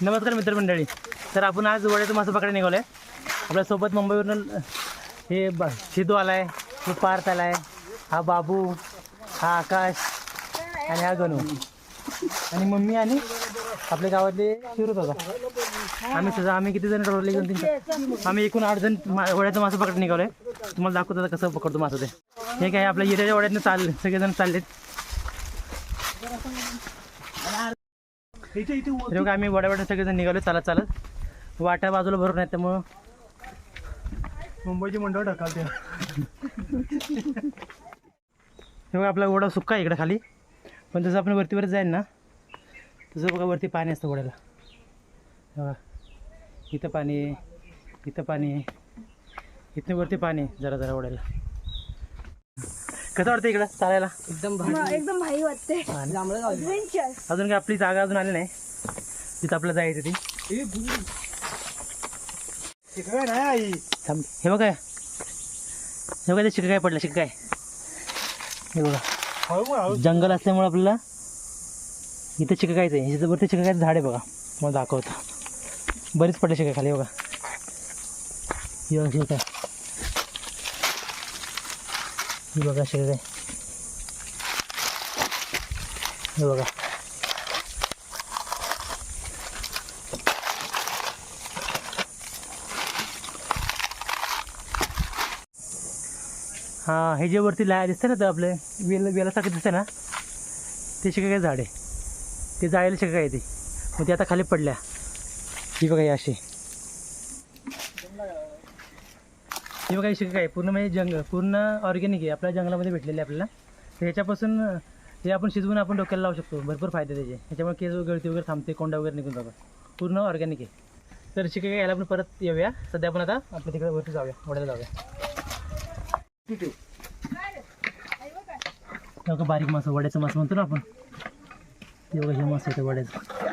नमस्कार मित्रमंडळी. तर आपण आज वड्याचं मासं पकडे निघालो आहे आपल्यासोबत मुंबईवरून हे ब सिद्धू आला आहे तो पार्थ आला आहे हा बाबू हा आकाश आणि हा गणू. आणि मम्मी आणि आपल्या गावातले शिरत होता आम्ही सजा आम्ही किती जण ठरवले दोन तीन आम्ही एकूण आठ जण मा- वड्याचं मासं पकडे निघालो आहे तुम्हाला दाखवतो कसं पकडतो मासं ते. हे काय आपल्या येऱ्याच्या वड्यातनं चालले सगळेजण चाललेत. तर बघा आम्ही वड्या वड्या सगळेजण निघालो. चालत चालत वाट्या बाजूला भरून आहेत त्यामुळं मुंबईची मंडळ ढकलते हे बघा आपला ओढा सुक्का आहे इकडे खाली. पण जसं आपण वरती वरती जाईल ना तसं बघा वरती पाणी असतं ओढ्याला बघा. इथं पाणी आहे इथं पाणी आहे इथं वरती पाणी आहे जरा जरा ओढ्याला कसं वाटतं इकडं चालायला? एकदम भारी. वाटते आणि Adventure. अजून काही आपली जागा अजून आली नाही. तिथं आपल्याला जायचं ती. काय नाही आई. थांब. हे बघा. हे बघा ते शिका काय पडलं शिका काय? हे बघा. हळू मग हळू. जंगल असल्यामुळे आपल्याला इथं चिकायचं आहे. इथं वरती चिकायचं झाड आहे बघा. मला दाखवतो. बरीच पडले शिका खाली बघा. ही बघा शिका हे बघा शिका आहे हे बघा. हां हे जे वरती लाया दिसते ना ते आपले वेल वेलासारखं दिसतं ना? ते शिका काय झाड. आहे ते जायला शिका काय ते मग ते आता खाली पडल्या. ही बघा ही अशी. हे बघा शिक काय पूर्ण म्हणजे जंग पूर्ण ऑर्गॅनिक आहे आपल्या जंगलामध्ये भेटलेले आपल्याला. तर ह्याच्यापासून हे आपण शिजवून आपण डोक्याला लावू शकतो भरपूर फायदे त्याचे. ह्याच्यामुळे केस गळती वगैरे थांबते कोंडा वगैरे निघून जातात. पूर्ण ऑर्गॅनिक आहे. तर शिकाय काय यायला आपण परत येऊया. सध्या आपण आता आपल्या तिकडे वरती जाऊया वड्याला जाऊया. बारीक मासा वड्याचं मास म्हणतो ना आपण. ते बघा हे मास येतं वड्याचं.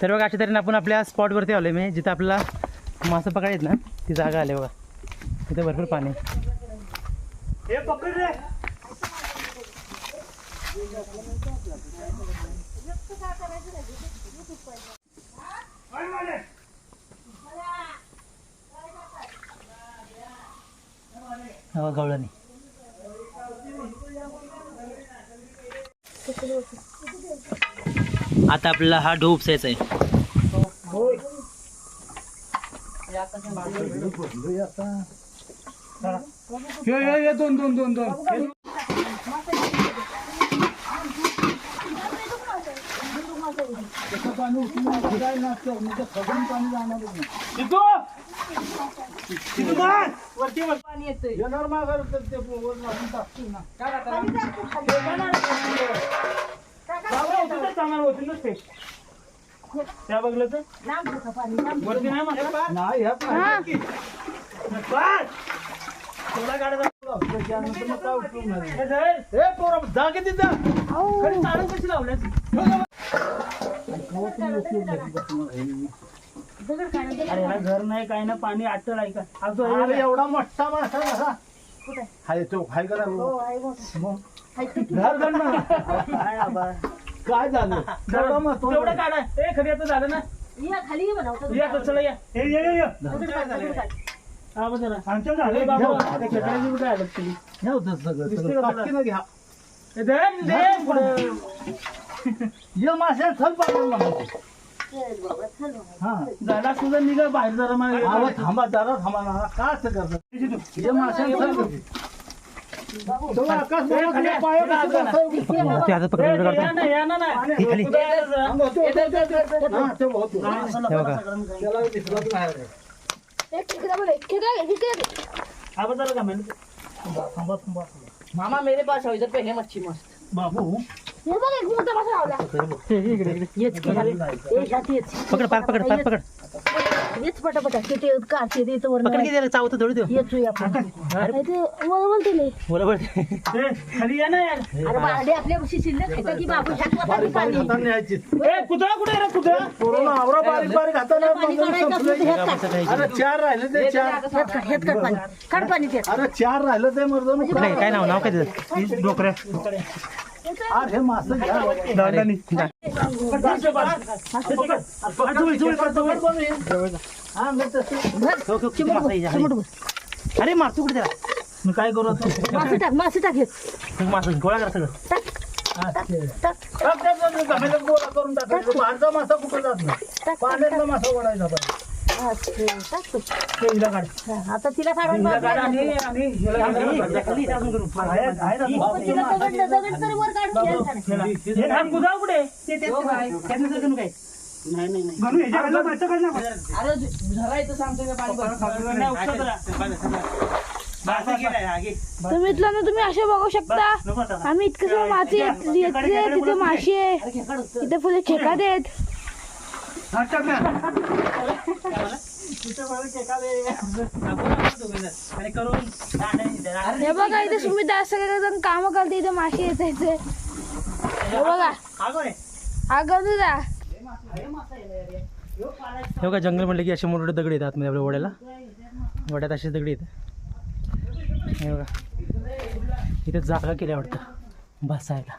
तर बघा अशा तऱ्हेने आपण आपल्या स्पॉटवरती आलो आहे जिथं आपल्याला मासं पकडायत ना ती जागा आली बघा. तिथे भरपूर पाणी गवळणी. आता आपल्याला हा ढो उपसायचा आहे. दोन दोन दोन दोन? वरती वर. येणार मागं तर ते वर लावून टाकतील ना. ते, ना ते. त्या बघलं तर वरती नाही म्हणत नाही थोडा गाडा दाखव. तिथं. खरी कशी लावल्यास? अरे ह्याला घर नाही काय ना पाणी आटल आहे का? अरे एवढा मोठा मासा कसा हाय तो हाय का मग? घर गण ना. काय आबा? काय झालं? एवढा मस्त तेवढं काढा. ए खरी आता झालं ना? खाली बनवतो या तर चला या. हे ये ये ये. हा बघ जरा आमच्या झालं. ए बाबा, खेकड्याची? हे होतं सगळं काटकीनं घ्या. ए, पुढं. ये माश्या चल पाहिजे म्हणायचं. हा. तुझा निघा बाहेर जरा आवा थांबा जरा थांबा ना का असं करतात. हे जा. हा. हे. हा. मामा मेरे पास है इधर पे है मच्छी मस्त. बाबू. ये बघ एक मोठा मासा लावला हे, इकडे इकडे येच की खाली ए जाती येच पकड पार पकड। पार पकड येच पटापटा किती काढते ते इथं पकड वरनं किती चावतं थोडी देऊ अरे ते मला बोलते लय. बोला बरं ए, खाली या ना यार। अरे बांडे आपल्या उशी शिल्लक खायचं की बाबू ह्यात वाटाणे पाणी ए पुतळा कुठे आहे रे पुतळा पाणी काढायचं असलं तर ह्यात काढ. अरे चार राहिले ते चार। पाणी पाणी अरे राहिलं ते मर्द काय काय नाव नाव काय डोकऱ्या अरे मासं घ्या मी भर अरे मारतो कुठे त्याला मग काय करू मासे टाक मासे टाक हे. मारतो गोळा करा सगळं करून टाकायचं बाहेरचा मासा कुठं जात नाही पाण्यातला मासा ओढायचा पाहिजे आता तिला तुम्ही इथलं ना. तुम्ही असे बघू शकता आम्ही इतकं माती तिथे मासे आहे इथे फुले खेकात आहेत हात टाक ना. आणि करून दांडानी- दांडानी- हे बघा इथे सुमित सगळे जण काम करते इथे मासे येत इथे हे बघा. गजू जा. हे बघा जंगल म्हटलं की असे मोठे दगड येतात आतमध्ये आपल्या वड्याला. वड्यात असे दगड येतात. हे बघा. इथे जागा केल्या वाटतं बसायला.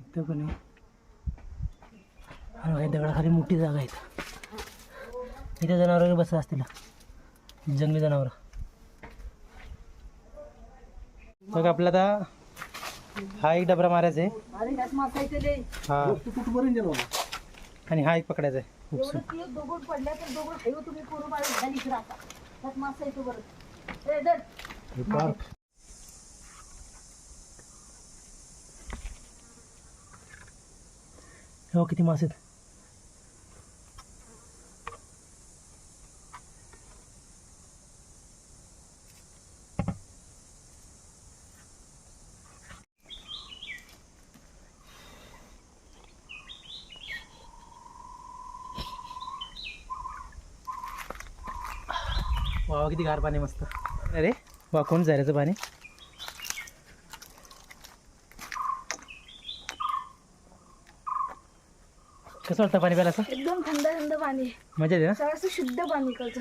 इथं पण आहे. हा या दगडाखाली मोठी जागा आहे इथं. जनावर बसत असतील. जंगली जनावर. बघा आपला आता हा एक डबरा मारायचा आहे. अरे मासा. हा. आणि हा एक पकडायचा आहे. एवढं ती एक दगड पडल्या तर दगड खायो तुम्ही पोरं बाळं झाली इकडं आता ह्यात मासा येतो बरं ए, धर. हो किती मासे आहेत वा किती गार पाणी मस्त. अरे वा कोण जायचं पाणी? कसं वाटतं पाणी प्यायला असं? एकदम थंड थंड पाणी. मजा येते ना? सगळं शुद्ध पाणी इकडचं.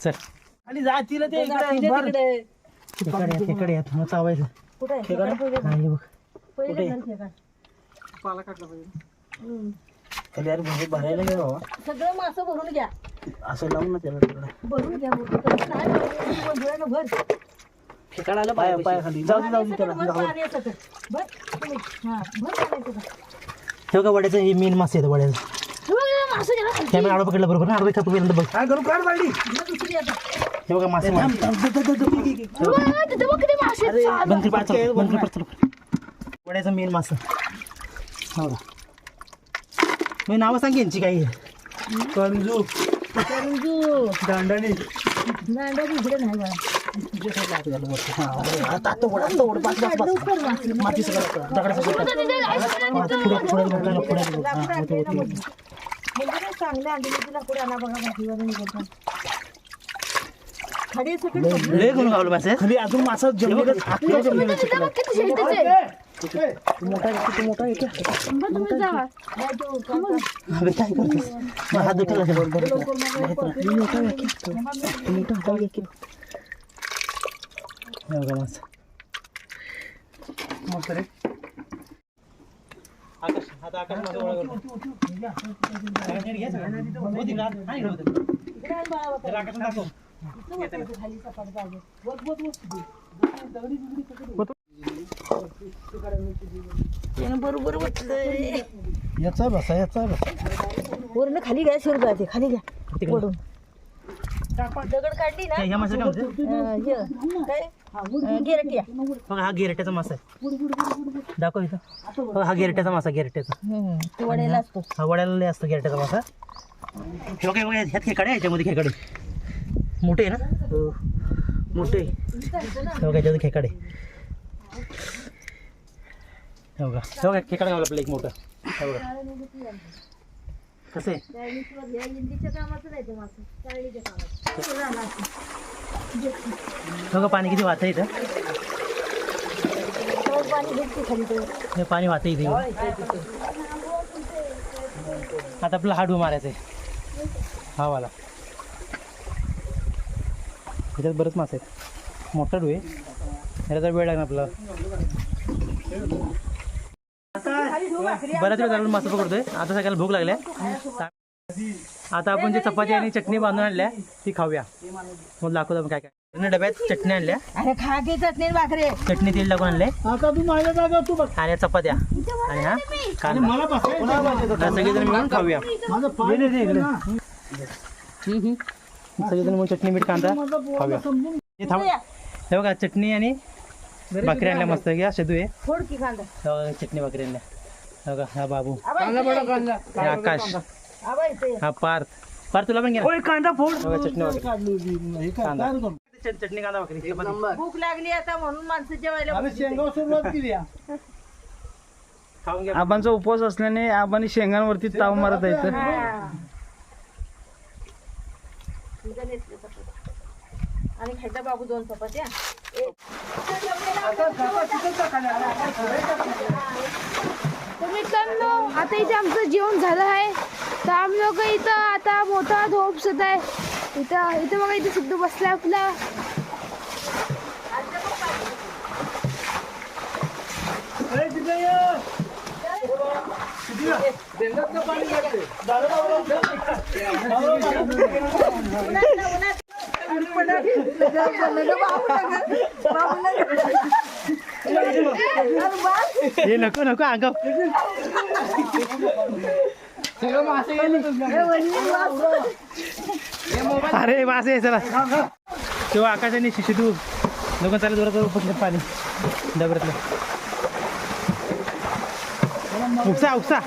चल. आणि जा तिला ते इकडे. तिकडे. खेकडे या, खेकडे या मग चावायचं. कुठं आहे? खेकडं पहिले- हा हे बघ धर खेकडं. हम्म. सगळं मासं भरून घ्या. असं लावून ना त्याला भरून घ्या भरून. तसं नाही भरून, डोळ्यानं भर खेळायला पाय पाय खाली जाऊ दे जाऊ दे त्याला भर पाणी येतं तर. भर तुम्ही. हा, भर पाणी येतं तर. हे बघा वड्याचं हे मेन मासे आहेत वड्याचं हे हे मासे गेला खाली. कॅमेरा आडवा पकडला बरोबर ना आडवा पहिल्यांदा बघ काय करू काढ बालडी मग दुसरी येतं. हे बघा मासे तिथे बघ किती आहेत. चाल. चल, चल. वड्याचं मेन मासं हो का मी नावं सांग यांची काही कंजू. दांडानी नांदा बी इकडे नाही बघा. लवकर मासे. माती सगळं दगडा सगळं तिथे तिथे जायचं नाही, तिथे. पुढे पुढे पुढे पुढे लाकडं आणले ना मोठी. म्हणजे काय चांगले आणले तुला पुढे आणा बघा भाजीवर निघतो खाडी सकट सगळं. लय गुण गावलं मासे खाली अजून मासा जमिनीत तिथे तिथे बघ किती शेत तिथे. थांबा, काय करतोस मग हात दुखला असेल. लवकर मग परत. मस्त रे आकाश आता आकाश माझं ओळख करतो. काय दाखव. इथं बसायचं खाली सपाट जागेत. बस, बस, बस. त्यानं बरोबर. याचा बसा याचा बसा. वरनं खाली घ्या शिर जाते खाली घ्या. पडून दगड काढली ना? ह्या मासे काय म्हणते अं, हे, काय? अं, गेरटिया बघा हा गेरट्याचा मासा आहे. दाखव इथं. बघा हा गेरट्याचा मासा गेरट्याचा. हम्म, तो वडायला असतो. हा वड्याला लय असतो गेरट्याचा मासा. हे बघा हे बघा ह्यात खेकडे आहे याच्यामध्ये खेकडे. मोठे आहे ना? हो. मोठे. आहे. हे बघा याच्यामध्ये खेकडे. हे बघा हे बघा खेकडे गावलं आपलं एक मोठं. हे बघा कसं? आहे कामाचं बघा पाणी किती वाहतं इथं? तो हे पाणी वाहतं इथे. आता आपला हाडू मारायचा आहे हा वाला ह्याच्यात बरंच मासे आहेत. मोठा डू आहे. तर वेळ लागणार आपला बऱ्याच वेळ झालं मासे पकडतोय. आता सगळ्याला भूक लागल्या. आता आपण जी चपाती आणि चटणी बांधून आणल्या ती खाऊया. मग दाखवतो आपण काय काय. डब्यात चटणी आणल्या. अरे खा घे चटणी भाकरे. चटणी तेल टाकून आणले. आता तू माझ्या जागा तू बघ आणि चपात्या. आणि हा कांदा. मला सगळेजण मिळून खाऊया. सगळेजण मिळून चटणी मीठ कांदा खाऊया. हे थांब. हे बघा चटणी आणि भाकरी आणल्या मस्त. घ्या शेदू आहे फोड की कांदा. हे चटणी भाकरी आणल्या. बघा हा बाबू कांदा बडा कांदा हे आकाश हा पार्थ पार्थ तुला पण घ्या कांदा फोड बघा, चटणी हे काय कांदा. काय? चट- चटणी कांदा. भूक लागली आता म्हणून माणसं जेवायला आम्ही बसली. शेंगावर सुरुवात केली. खाऊन घ्या आबांचा उपवास असल्याने आपण शेंगांवरती ताव मारत आहे तर हा. तुझं नेसलं चपात्या. आणि खायचा बाबू दोन चपात्या एक. तर मित्रांनो आता इथे आमचं जेवण झालं आहे तर आम्ही लोक इथं आता मोठा धोप सुद्धा आहे इथं इथं बघा इथे सिद्धू बसला आपला हे नको नको अंगाव अरे मासे आहे चला. तेव्हा आकाशाने शिशी तू. लोक चालत बरोबर उपसलं पाणी. डबऱ्यातलं. उपसा उपसा.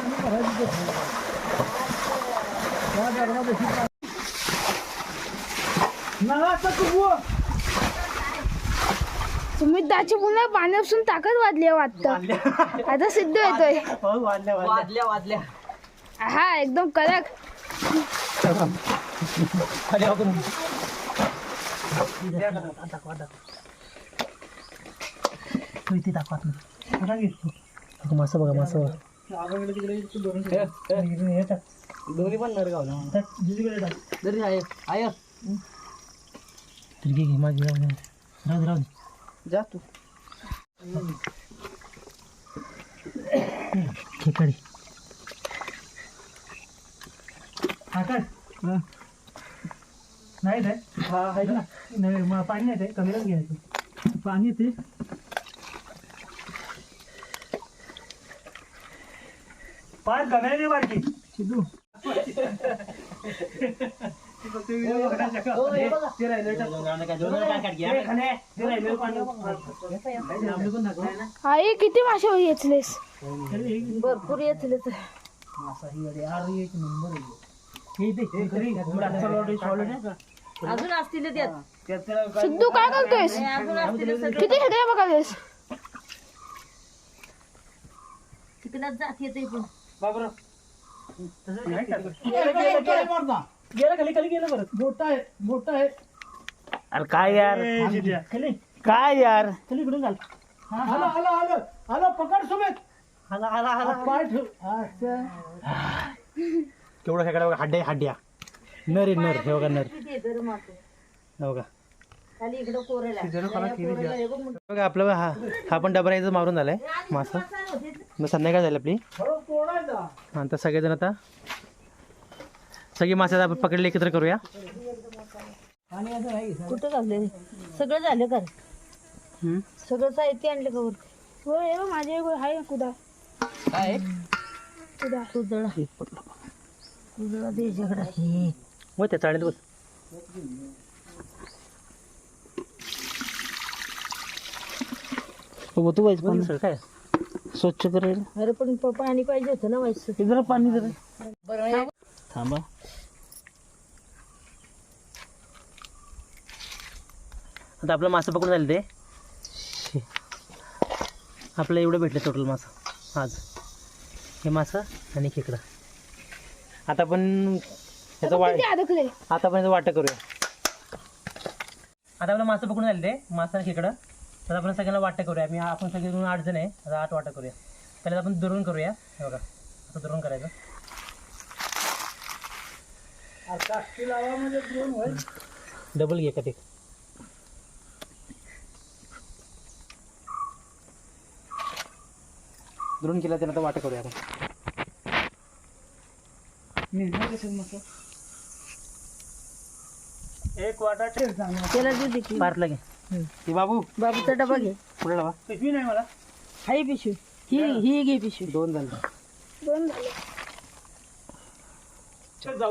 तुम्ही त्याची पुन्हा पाण्यापासून ताकद वाढली आहे वाटतं. आता सिद्ध येतोय वाढल्या हा एकदम कडक. खाली वाकून तू इथे दाखवत नाही मासा बघा मासा बघा. दोन्ही पण नर गावला तरी घे घे माझी राहू राहू दे राहू दे जा तू खेकडे आकाश नाही काय? नाही मग पाणी नाही ते कमीलाच घ्यायचं. पाणी ते पाच गमेले बारकी. सिद्धू आई किती मासे घेतलेस भरपूर येतील तर अजून असतील त्यात. सिद्धू काय करतोयस? हे अजून असतील सगळे. किती खेकडे बघालेस तिकडे जात येते पण. गेला खाली खाली गेलं बरं मोठा आहे मोठा आहे. अरे काय यार? खाली. काय यार? खाली इकडून घाल आलं आलं आलं आलं पकड सुमित. हाला हाला हाला पाय ठेव. केवढं खेकडा बघा हड्ड्या हड्ड्या. नर आहे नर. हे बघा नर. हे बघा. खाली इकडं कोरेला कोरेला हे बघ मोठं. बघा आपलं हा. हा पण डबरा इथं मारून झालाय. मासा. मग संध्याकाळ झाली आपली. हळू तोडायचा आणि आता सगळेजण आता सगळे मासे आता आपण पकडले एकत्र करूया. कुठं घालले सगळं झालं का? हम्म. सगळं साहित्य आणलं का वरती हो हे एक आहे कुदा. कुदा. कुदळा. कुदळा त्याच्याकडे आहे. मग त्या चाळीत बस. तू वाईस बघ सगळं काय? स्वच्छ करेल. अरे पण प- पाणी पाहिजे होतं ना व्हायचं जरा पाणी जरा. थांबा. आता आपलं मासं पकडून झालं ते. आपलं एवढं भेटलं टोटल मासं. आज. हे मासं आणि खेकडं. आता आपण याचं वा किती अडकले आता आपण याचं वाटं करूया. आता आपलं मासं पकडून आले ते मासं आणि खेकडं. तर आपण सगळ्यांना वाटं करूया. मी आपण सगळे आठ जण आहे आता आठ वाटं करूया. पहिल्या आपण दुरून करूया. हे बघा आता दुरून करायचं. डबल घे का ते? दुरून केला त्याला आता वाटं करूया आपण. एक वाटा ठेव चांगला. त्याला देऊ दे की. पार्टला घे. ती बाबू. बाबूचा डबा घे. पुढे लावा. पिशवी नाही मला. हाय पिशवी. ही ही घे पिशवी. दोन झाले. दोन झाले.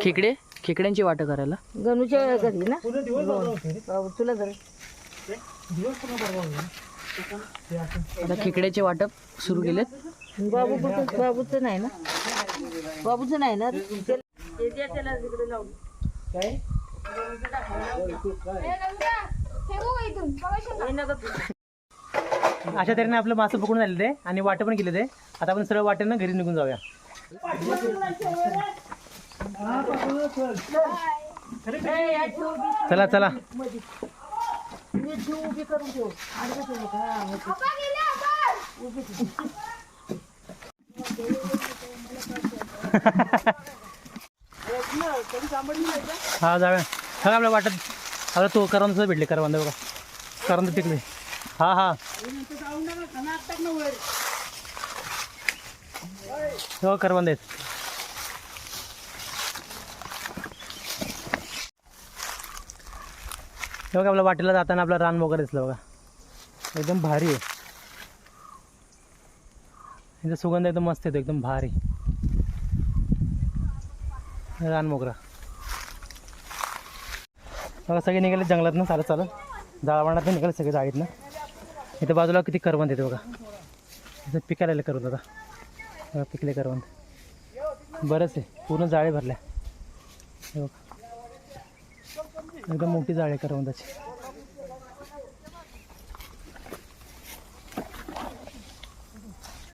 खेकडे? खेकड्यांची वाटं करायला? गणूच्या घरी ना? रे. बाबू तुला होते. आता खेकड्याचे वाटप सुरू केलेत. बाबू बाबूचं नाही ना? बाबूचं नाही ना? त्याला ते द्या त्याला तिकडे लावून. फेकू का इथून बघा हे नका तू. अशा तऱ्हेने आपलं मासं पकडून झाले ते आणि वाटं पण केले ते आता आपण सरळ वाटेनं घरी निघून जाऊया. चला चला. हा, जाव्या आबा जाऊया आपल्या वाटत आता तू करंद भेटली भेटले करवंद बघा. करंद टिकले हा हा. हो करवंद आहेत. हे बघा आपल्या वाटेला जाताना आपला रान वगैरे दिसलं बघा. एकदम भारी आहे. याचा सुगंध एकदम मस्त येतो एकदम भारी. रान मोगरा. बघा सगळे निघाले जंगलात ना चालत चालत. जाळवाणात निघाले सगळे जाळीत ना. बाजूला किती करवंद येते बघा. इथं पिकायला आले करवंद आता. बघा पिकले करवंद. बरंच आहे. पूर्ण जाळे भरल्या. हे बघा. एकदम मोठी जाळी करवंदाची.